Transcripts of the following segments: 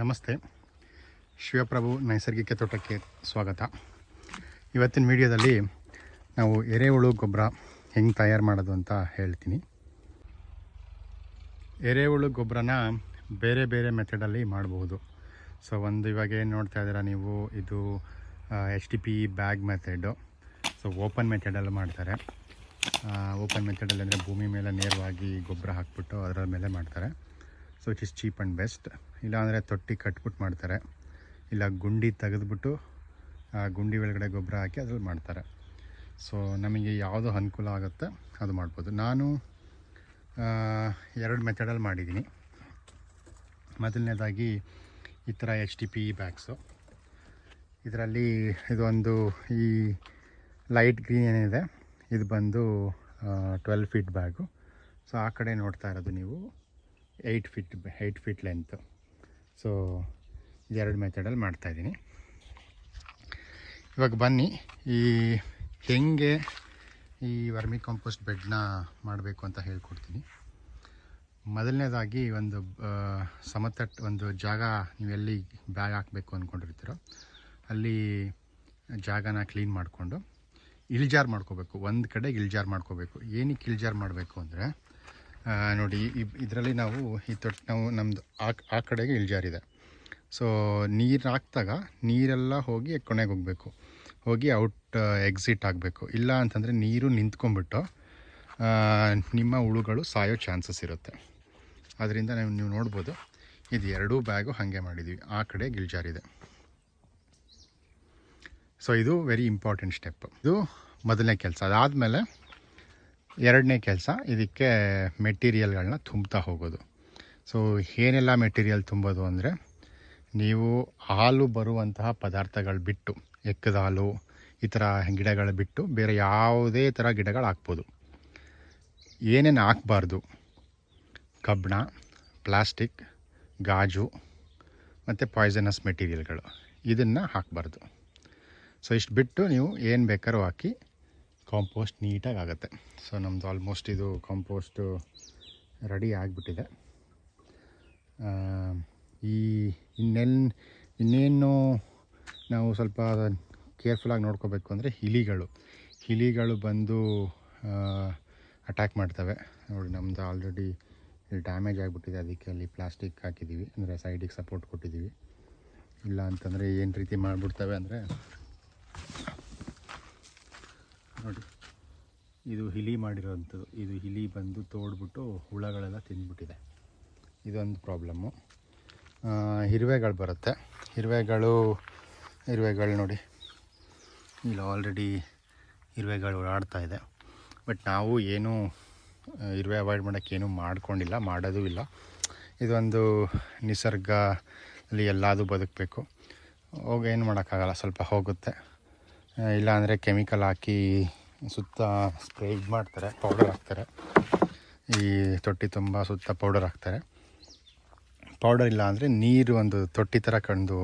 ನಮಸ್ತೆ. ಶಿವಪ್ರಭು ನೈಸರ್ಗಿಕ ತೋಟಕ್ಕೆ ಸ್ವಾಗತ. ಇವತ್ತಿನ ವಿಡಿಯೋದಲ್ಲಿ ನಾವು ಎರೆಹುಳು ಗೊಬ್ಬರ ಹೆಂಗೆ ತಯಾರು ಮಾಡೋದು ಅಂತ ಹೇಳ್ತೀನಿ. ಎರೆಹುಳು ಗೊಬ್ಬರನ ಬೇರೆ ಬೇರೆ ಮೆಥಡಲ್ಲಿ ಮಾಡಬಹುದು. ಸೊ ಒಂದು ಇವಾಗ ಏನು ನೋಡ್ತಾ ಇದ್ದೀರಾ ನೀವು? ಇದು H D P bag method so open ಮೆಥಡಲ್ಲಿ ಮಾಡ್ತಾರೆ. ಓಪನ್ ಮೆಥಡಲ್ಲಿ ಅಂದರೆ ಭೂಮಿ ಮೇಲೆ ನೇರವಾಗಿ ಗೊಬ್ಬರ ಹಾಕ್ಬಿಟ್ಟು ಅದರ ಮೇಲೆ ಮಾಡ್ತಾರೆ. So it is cheap and best ಇಲ್ಲಾಂದರೆ ತೊಟ್ಟಿ ಕಟ್ಬಿಟ್ಟು ಮಾಡ್ತಾರೆ. ಇಲ್ಲ ಗುಂಡಿ ತೆಗೆದ್ಬಿಟ್ಟು, ಆ ಗುಂಡಿ ಒಳಗಡೆ ಗೊಬ್ಬರ ಹಾಕಿ ಅದ್ರಲ್ಲಿ ಮಾಡ್ತಾರೆ. ಸೊ ನಮಗೆ ಯಾವುದು ಅನುಕೂಲ ಆಗುತ್ತೆ ಅದು ಮಾಡ್ಬೋದು. ನಾನು ಎರಡು ಮೆಥಡಲ್ಲಿ ಮಾಡಿದ್ದೀನಿ. ಮೊದಲನೇದಾಗಿ ಈ ಥರ ಎಚ್ ಟಿ ಪಿ ಬ್ಯಾಗ್ಸು ಇದರಲ್ಲಿ ಇದೊಂದು ಈ ಲೈಟ್ ಗ್ರೀನ್ ಏನಿದೆ, ಇದು ಬಂದು ಟ್ವೆಲ್ ಫೀಟ್ ಬ್ಯಾಗು ಸೊ ಆ ಕಡೆ ನೋಡ್ತಾ ಇರೋದು ನೀವು. Eight feet eight feet length so ಇದೆರಡು ಮೆಥಡಲ್ಲಿ ಮಾಡ್ತಾಯಿದ್ದೀನಿ ಇವಾಗ ಬನ್ನಿ, ಈ ಹೆಂಗೆ ಈ ವರ್ಮಿ ಕಾಂಪೋಸ್ಟ್ ಬೆಡ್ನ ಮಾಡಬೇಕು ಅಂತ ಹೇಳ್ಕೊಡ್ತೀನಿ. ಮೊದಲನೇದಾಗಿ ಒಂದು ಸಮತಟ್ಟ ಒಂದು ಜಾಗ ನೀವೆಲ್ಲಿ ಬ್ಯಾಗ್ ಹಾಕಬೇಕು ಅಂದ್ಕೊಂಡಿರ್ತೀರೋ ಅಲ್ಲಿ ಜಾಗನ ಕ್ಲೀನ್ ಮಾಡಿಕೊಂಡು ಇಳಿಜಾರು ಮಾಡ್ಕೋಬೇಕು. ಒಂದು ಕಡೆ ಇಳಿಜಾರು ಮಾಡ್ಕೋಬೇಕು. ಏನಕ್ಕೆ ಇಳಿಜಾರು ಮಾಡಬೇಕು ಅಂದರೆ ನೋಡಿ ಇದರಲ್ಲಿ ನಾವು ಈ ತೊಟ್ಟಿ ನಾವು ನಮ್ಮದು ಆ ಆ ಕಡೆಗೆ ಇಳಿಜಾರಿದೆ. ಸೊ ನೀರು ಹಾಕ್ದಾಗ ನೀರೆಲ್ಲ ಹೋಗಿ ಕೊನೆಗೆ ಹೋಗಬೇಕು. ಹೋಗಿ ಔಟ್ ಎಕ್ಸಿಟ್ ಆಗಬೇಕು. ಇಲ್ಲ ಅಂತಂದರೆ ನೀರು ನಿಂತ್ಕೊಂಡ್ಬಿಟ್ಟು ನಿಮ್ಮ ಹುಳುಗಳು ಸಾಯೋ ಚಾನ್ಸಸ್ ಇರುತ್ತೆ. ಅದರಿಂದ ನೀವು ನೀವು ನೋಡ್ಬೋದು, ಇದು ಎರಡೂ ಬ್ಯಾಗು ಹಾಗೆ ಮಾಡಿದ್ದೀವಿ ಆ ಕಡೆ ಗಿಲ್ಜಾರಿದೆ ಸೊ ಇದು ವೆರಿ ಇಂಪಾರ್ಟೆಂಟ್ ಸ್ಟೆಪ್ ಇದು ಮೊದಲನೇ ಕೆಲಸ. ಅದಾದಮೇಲೆ ಎರಡನೇ ಕೆಲಸ ಇದಕ್ಕೆ ಮೆಟೀರಿಯಲ್ಗಳನ್ನ ತುಂಬ್ತಾ ಹೋಗೋದು. ಸೊ ಏನೆಲ್ಲ ಮೆಟೀರಿಯಲ್ ತುಂಬೋದು ಅಂದರೆ, ನೀವು ಹಾಲು ಬರುವಂತಹ ಪದಾರ್ಥಗಳು ಬಿಟ್ಟು ಎಕ್ಕದ ಹಾಲು, ಈ ಥರ ಗಿಡಗಳು ಬಿಟ್ಟು ಬೇರೆ ಯಾವುದೇ ಥರ ಗಿಡಗಳು ಹಾಕ್ಬೋದು. ಏನೇನು ಹಾಕ್ಬಾರ್ದು? ಕಬ್ಬಣ, ಪ್ಲಾಸ್ಟಿಕ್, ಗಾಜು, ಮತ್ತು ಪಾಯ್ಸನಸ್ ಮೆಟೀರಿಯಲ್ಗಳು. ಇದನ್ನು ಹಾಕಬಾರ್ದು. ಸೊ ಇಷ್ಟು ಬಿಟ್ಟು ನೀವು ಏನು ಬೇಕಾದ್ರೂ ಹಾಕಿ ಕಾಂಪೋಸ್ಟ್ ನೀಟಾಗಿ ಆಗುತ್ತೆ ಸೊ ನಮ್ಮದು ಆಲ್ಮೋಸ್ಟ್ ಇದು ಕಾಂಪೋಸ್ಟು ರೆಡಿ ಆಗಿಬಿಟ್ಟಿದೆ. ಈ ಇನ್ನೆಲ್, ಇನ್ನೇನು ನಾವು ಸ್ವಲ್ಪ ಕೇರ್ಫುಲ್ಲಾಗಿ ನೋಡ್ಕೋಬೇಕು ಅಂದರೆ ಇಲಿಗಳು ಇಲಿಗಳು ಬಂದು ಅಟ್ಯಾಕ್ ಮಾಡ್ತವೆ. ನೋಡಿ ನಮ್ಮದು ಆಲ್ರೆಡಿ ಡ್ಯಾಮೇಜ್ ಆಗಿಬಿಟ್ಟಿದೆ. ಅದಕ್ಕೆ ಅಲ್ಲಿ ಪ್ಲಾಸ್ಟಿಕ್ ಹಾಕಿದ್ದೀವಿ ಅಂದರೆ ಸೈಡಿಗೆ ಸಪೋರ್ಟ್ ಕೊಟ್ಟಿದ್ದೀವಿ ಇಲ್ಲ ಅಂತಂದರೆ ಏನು ರೀತಿ ಮಾಡಿಬಿಡ್ತವೆ ಅಂದರೆ ನೋಡಿ. ಇದು ಹಿಲಿ ಮಾಡಿರೋವಂಥದ್ದು ಇದು ಹಿಲಿ ಬಂದು ತೋಡ್ಬಿಟ್ಟು ಹುಳಗಳೆಲ್ಲ ತಿಂದ್ಬಿಟ್ಟಿದೆ. ಇದೊಂದು ಪ್ರಾಬ್ಲಮ್ಮು. ಇರುವೆಗಳು ಬರುತ್ತೆ. ಇರುವೆಗಳು ಇರುವೆಗಳು ನೋಡಿ. ಇಲ್ಲಿ ಆಲ್ರೆಡಿ ಇರುವೆಗಳು ಓಡಾಡ್ತಾ ಇದೆ. ಬಟ್ ನಾವು ಏನೂ ಇರುವೆ ಅವಾಯ್ಡ್ ಮಾಡೋಕ್ಕೆ ಏನೂ ಮಾಡ್ಕೊಂಡಿಲ್ಲ, ಮಾಡೋದು ಇಲ್ಲ. ಇದೊಂದು ನಿಸರ್ಗ ಅಲ್ಲಿ ಎಲ್ಲದೂ ಬದುಕಬೇಕು. ಹೋಗಿ, ಏನು ಮಾಡೋಕ್ಕಾಗಲ್ಲ. ಸ್ವಲ್ಪ ಹೋಗುತ್ತೆ. ಆ, ಇಲ್ಲ ಅಂದರೆ ಕೆಮಿಕಲ್ ಹಾಕಿ ಸುತ್ತ ಸ್ಪ್ರೇ ಇದು ಮಾಡ್ತಾರೆ ಪೌಡರ್ ಹಾಕ್ತಾರೆ. ಈ ತೊಟ್ಟಿ ತುಂಬ ಸುತ್ತ ಪೌಡರ್ ಹಾಕ್ತಾರೆ. ಪೌಡರ್ ಇಲ್ಲ ಅಂದರೆ ನೀರು ಒಂದು ತೊಟ್ಟಿ ಥರ ಕಂಡು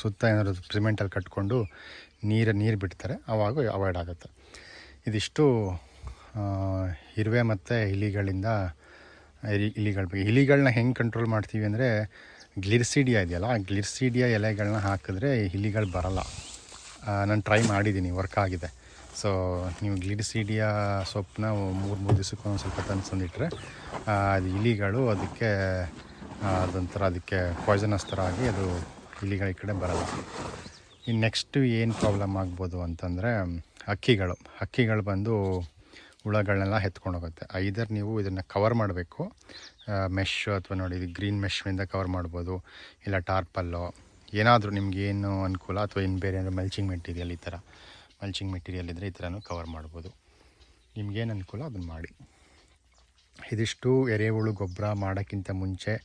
ಸುತ್ತ ಏನಾದರೂ ಸಿಮೆಂಟಲ್ಲಿ ಕಟ್ಕೊಂಡು ನೀರು ನೀರು ಬಿಡ್ತಾರೆ ಆವಾಗ ಅವಾಯ್ಡ್ ಆಗುತ್ತೆ. ಇದಿಷ್ಟು ಇರುವೆ ಮತ್ತು ಇಲಿಗಳಿಂದ ಇಲಿ- ಇಲಿಗಳ ಬಗ್ಗೆ. ಇಲಿಗಳನ್ನ ಹೆಂಗೆ ಕಂಟ್ರೋಲ್ ಮಾಡ್ತೀವಿ ಅಂದರೆ ಗ್ಲಿರ್ಸಿಡಿಯಾ ಇದೆಯಲ್ಲ ಆ ಗ್ಲಿರ್ಸಿಡಿಯಾ ಎಲೆಗಳನ್ನ ಹಾಕಿದ್ರೆ ಇಲಿಗಳು ಬರಲ್ಲ. ನಾನು ಟ್ರೈ ಮಾಡಿದ್ದೀನಿ ವರ್ಕ್ ಆಗಿದೆ. ಸೊ ನೀವು ಗ್ಲಿರ್ಸಿಡಿಯಾ ಸೊಪ್ಪನ್ನ ಮೂರು ಮೂರು ದಿವಸಕ್ಕೆ ಒಂದು ಸ್ವಲ್ಪ ತಂದ್ಸಂದಿಟ್ರೆ ಅದು ಇಲಿಗಳು ಅದಕ್ಕೆ ಅದೊಂಥರ ಅದಕ್ಕೆ ಪಾಯ್ಸನಸ್ ಥರ ಆಗಿ ಅದು ಇಲಿಗಳ ಈ ಕಡೆ ಬರಲ್ಲ. ಇನ್ನು ನೆಕ್ಸ್ಟು ಏನು ಪ್ರಾಬ್ಲಮ್ ಆಗ್ಬೋದು ಅಂತಂದರೆ, ಹಕ್ಕಿಗಳು. ಹಕ್ಕಿಗಳು ಬಂದು ಹುಳಗಳನ್ನೆಲ್ಲ ಎತ್ಕೊಂಡು ಹೋಗುತ್ತೆ. ಐದರ್ ನೀವು ಇದನ್ನು ಕವರ್ ಮಾಡಬೇಕು ಮೆಶ್ ಅಥವಾ ನೋಡಿ ಗ್ರೀನ್ ಮೆಶ್ನಿಂದ ಕವರ್ ಮಾಡ್ಬೋದು, ಇಲ್ಲ ಟಾರ್ಪಲ್ಲೋ ಏನಾದರೂ ನಿಮಗೆ ಏನು ಅನುಕೂಲ ಅಥವಾ ಇನ್ನು ಬೇರೆ ಏನಾದರೂ ಮಲ್ಚಿಂಗ್ ಮೆಟೀರಿಯಲ್ ಈ ಥರ ಮಲ್ಚಿಂಗ್ ಮೆಟೀರಿಯಲ್ ಇದ್ದರೆ ಈ ಥರನೂ ಕವರ್ ಮಾಡ್ಬೋದು. ನಿಮ್ಗೇನು ಅನುಕೂಲ ಅದನ್ನು ಮಾಡಿ. ಇದಿಷ್ಟು ಎರೆಹುಳು ಗೊಬ್ಬರ ಮಾಡೋಕ್ಕಿಂತ ಮುಂಚೆ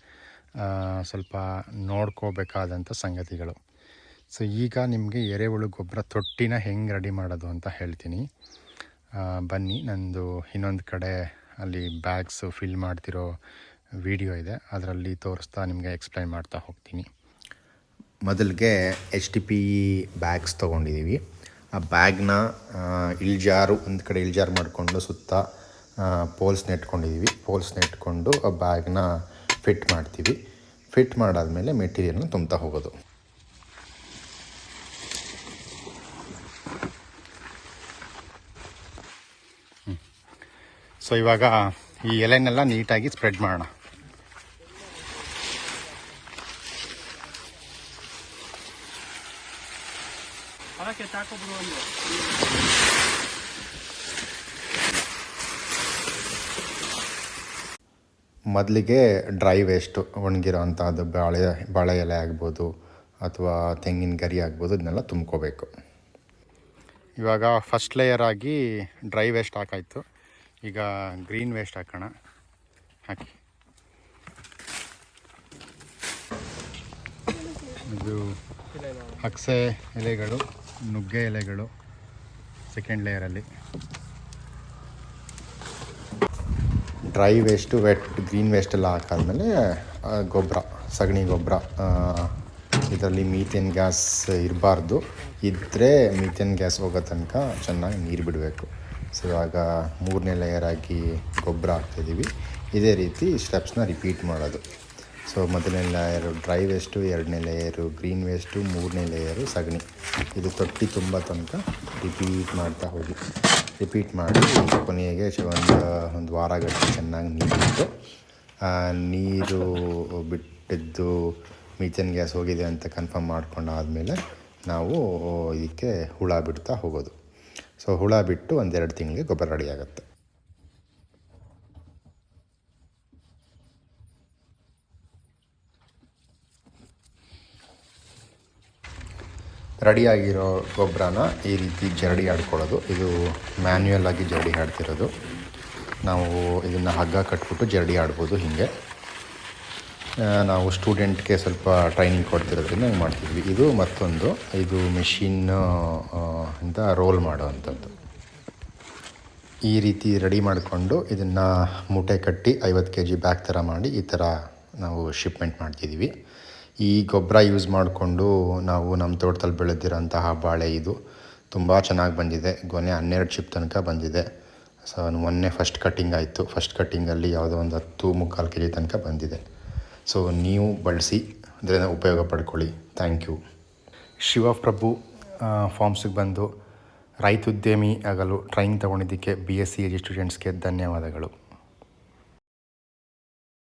ಸ್ವಲ್ಪ ನೋಡ್ಕೋಬೇಕಾದಂಥ ಸಂಗತಿಗಳು. ಸೊ, ಈಗ ನಿಮಗೆ ಎರೆಹುಳು ಗೊಬ್ಬರ ತೊಟ್ಟಿನ ಹೆಂಗೆ ರೆಡಿ ಮಾಡೋದು ಅಂತ ಹೇಳ್ತೀನಿ. ಬನ್ನಿ, ನಂದು ಇನ್ನೊಂದು ಕಡೆ ಅಲ್ಲಿ ಬ್ಯಾಗ್ಸು ಫಿಲ್ ಮಾಡ್ತಿರೋ ವಿಡಿಯೋ ಇದೆ. ಅದರಲ್ಲಿ ತೋರಿಸ್ತಾ ನಿಮಗೆ ಎಕ್ಸ್ಪ್ಲೈನ್ ಮಾಡ್ತಾ ಹೋಗ್ತೀನಿ. ಮೊದಲಿಗೆ ಎಚ್ ಟಿ ಪಿ ಬ್ಯಾಗ್ಸ್ ತೊಗೊಂಡಿದ್ದೀವಿ ಆ ಬ್ಯಾಗ್ನ ಇಳ್ಜಾರು ಒಂದು ಕಡೆ ಇಳ್ಜಾರು ಮಾಡಿಕೊಂಡು ಸುತ್ತ ಪೋಲ್ಸ್ ನೆಟ್ಕೊಂಡಿದ್ದೀವಿ ಪೋಲ್ಸ್ ನೆಟ್ಕೊಂಡು ಆ ಬ್ಯಾಗ್ನ ಫಿಟ್ ಮಾಡ್ತೀವಿ. ಫಿಟ್ ಮಾಡಾದಮೇಲೆ ಮೆಟೀರಿಯಲ್ನ ತುಂಬ್ತಾ ಹೋಗೋದು. ಸೊ ಇವಾಗ ಈ ಎಲೆನೆಲ್ಲ ನೀಟಾಗಿ ಸ್ಪ್ರೆಡ್ ಮಾಡೋಣ. ಅದಕ್ಕೆ ಒಂದು ಮೊದಲಿಗೆ ಡ್ರೈ ವೇಸ್ಟು ಒಣಗಿರೋ ಅಂಥದ್ದು ಬಾಳೆ ಬಾಳೆ ಎಲೆ ಆಗ್ಬೋದು ಅಥವಾ ತೆಂಗಿನ ಗರಿ ಆಗ್ಬೋದು, ಇದನ್ನೆಲ್ಲ ತುಂಬ್ಕೋಬೇಕು. ಇವಾಗ ಫಸ್ಟ್ ಲೇಯರ್ ಆಗಿ ಡ್ರೈ ವೇಸ್ಟ್ ಹಾಕಾಯಿತು. ಈಗ ಗ್ರೀನ್ ವೇಸ್ಟ್ ಹಾಕೋಣ. ಹಾಕಿ. ಇದು ಹಕ್ಸೆ ಎಲೆಗಳು. ನುಗ್ಗೆ ಎಲೆಗಳು second ಲೇಯರಲ್ಲಿ dry waste wet green waste ಎಲ್ಲ ಹಾಕಾದ್ಮೇಲೆ ಗೊಬ್ಬರ, ಸಗಣಿ ಗೊಬ್ಬರ ಇದರಲ್ಲಿ ಮೀಥೇನ್ ಗ್ಯಾಸ್ ಇರಬಾರ್ದು. ಇದ್ದರೆ ಮೀಥೇನ್ ಗ್ಯಾಸ್ ಹೋಗೋ ತನಕ ಚೆನ್ನಾಗಿ ನೀರು ಬಿಡಬೇಕು. ಸೊ ಇವಾಗ ಮೂರನೇ ಲೇಯರ್ ಆಗಿ ಗೊಬ್ಬರ ಹಾಕ್ತಿದ್ದೀವಿ ಇದೇ ರೀತಿ ಸ್ಟೆಪ್ಸ್ನ ರಿಪೀಟ್ ಮಾಡೋದು. ಸೊ ಮೊದಲನೇ ಲೇಯರು ಡ್ರೈ ವೇಸ್ಟು ಎರಡನೇ ಲೇಯರು ಗ್ರೀನ್ ವೇಸ್ಟು ಮೂರನೇ ಲೇಯರು ಸಗಣಿ. ಇದು ತೊಟ್ಟಿ ತುಂಬ ತನಕ ರಿಪೀಟ್ ಮಾಡ್ತಾ ಹೋಗಿ. ರಿಪೀಟ್ ಮಾಡಿ ಕೊನೆಗೆ ಒಂದು ಒಂದು ವಾರ ಗಟ್ಟಿ ಚೆನ್ನಾಗಿ ನೀರು ಬಿಟ್ಟು ನೀರು ಬಿಟ್ಟಿದ್ದು ಮೀಥೇನ್ ಗ್ಯಾಸ್ ಹೋಗಿದೆ ಅಂತ ಕನ್ಫರ್ಮ್ ಮಾಡ್ಕೊಂಡಾದಮೇಲೆ ನಾವು ಇದಕ್ಕೆ ಹುಳ ಬಿಡ್ತಾ ಹೋಗೋದು. ಸೊ ಹುಳ ಬಿಟ್ಟು ಒಂದೆರಡು ತಿಂಗಳಿಗೆ ಗೊಬ್ಬರ ರೆಡಿ ಆಗುತ್ತೆ. ರೆಡಿಯಾಗಿರೋ ಗೊಬ್ಬರನ ಈ ರೀತಿ ಜರಡಿ ಆಡ್ಕೊಳ್ಳೋದು. ಇದು ಮ್ಯಾನ್ಯುಯಲ್ ಆಗಿ ಜರಡಿ ಆಡ್ತಿರೋದು. ನಾವು ಇದನ್ನು ಹಗ್ಗ ಕಟ್ಬಿಟ್ಟು ಜರಡಿ ಆಡ್ಬೋದು ಹೀಗೆ. ನಾವು ಸ್ಟೂಡೆಂಟ್ಗೆ ಸ್ವಲ್ಪ ಟ್ರೈನಿಂಗ್ ಕೊಡ್ತಿರೋದ್ರಿಂದ ಹಿಂಗೆ ಮಾಡ್ತಿದ್ವಿ. ಇದು ಮತ್ತೊಂದು. ಇದು ಮೆಷಿನ್ ಅಂತ ರೋಲ್ ಮಾಡೋವಂಥದ್ದು ಈ ರೀತಿ ರೆಡಿ ಮಾಡಿಕೊಂಡು ಇದನ್ನು ಮೂಟೆ ಕಟ್ಟಿ ಐವತ್ತು ಕೆ ಜಿ ಬ್ಯಾಗ್ ಥರ ಮಾಡಿ ಈ ಥರ ನಾವು ಶಿಪ್ಮೆಂಟ್ ಮಾಡ್ತಿದ್ದೀವಿ. ಈ ಗೊಬ್ಬರ ಯೂಸ್ ಮಾಡಿಕೊಂಡು ನಾವು ನಮ್ಮ ತೋಟದಲ್ಲಿ ಬೆಳೆದಿರೋಂತಹ ಬಾಳೆ ಇದು ತುಂಬ ಚೆನ್ನಾಗಿ ಬಂದಿದೆ. ಗೊನೆ ಹನ್ನೆರಡು ಚಿಪ್ ತನಕ ಬಂದಿದೆ. ಸೊ ಮೊನ್ನೆ ಫಸ್ಟ್ ಕಟ್ಟಿಂಗ್ ಆಯಿತು. ಫಸ್ಟ್ ಕಟ್ಟಿಂಗಲ್ಲಿ ಯಾವುದೋ ಒಂದು ಹತ್ತು ಮುಕ್ಕಾಲು ಕೆ ಜಿ ತನಕ ಬಂದಿದೆ. ಸೊ ನೀವು ಬಳಸಿ, ಅದರಿಂದ ಉಪಯೋಗ ಪಡ್ಕೊಳ್ಳಿ. ಥ್ಯಾಂಕ್ ಯು ಶಿವಪ್ರಭು ಫಾರ್ಮ್ಸಿಗೆ ಬಂದು ರೈತ ಉದ್ಯಮಿ ಆಗಲು ಟ್ರೈನಿಂಗ್ ತೊಗೊಂಡಿದ್ದಕ್ಕೆ ಬಿ ಎಸ್ ಸಿ ಎಜಿ ಸ್ಟೂಡೆಂಟ್ಸ್ಗೆ ಧನ್ಯವಾದಗಳು.